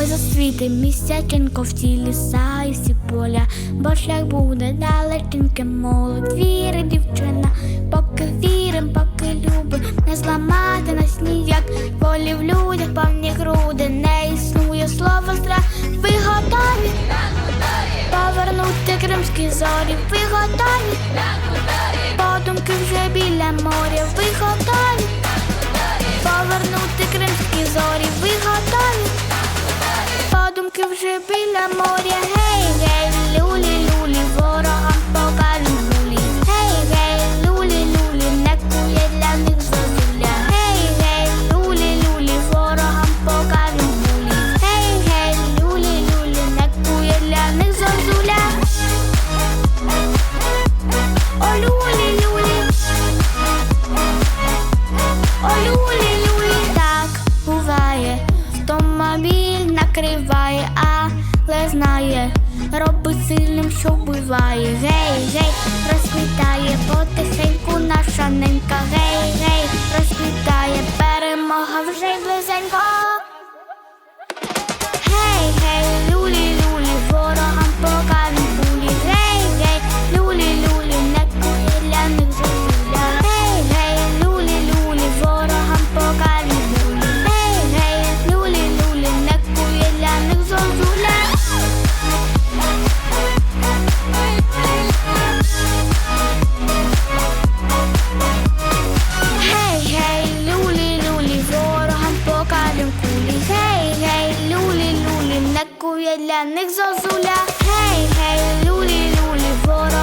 Ой, засвіти місяченько в ті ліса і всі поля, бо шлях буде далеченьке молодь, віри, дівчина, поки вірим, поки любим, не зламати нас ніяк, волі в людях повні груди, не існує слово страх, ви готові повернути кримські зорі, ви готові подумки вже біля моря, ви готові повернути кримські зорі, ви готові подумки вже біля моря, гей, знає, робить сильним, що буває. Гей, гей, розквітає потихеньку наша ненька. Гей, гей, розквітає, перемога вже близенько. я для них зозуля. Гей, гей, люлі, люлі, вора.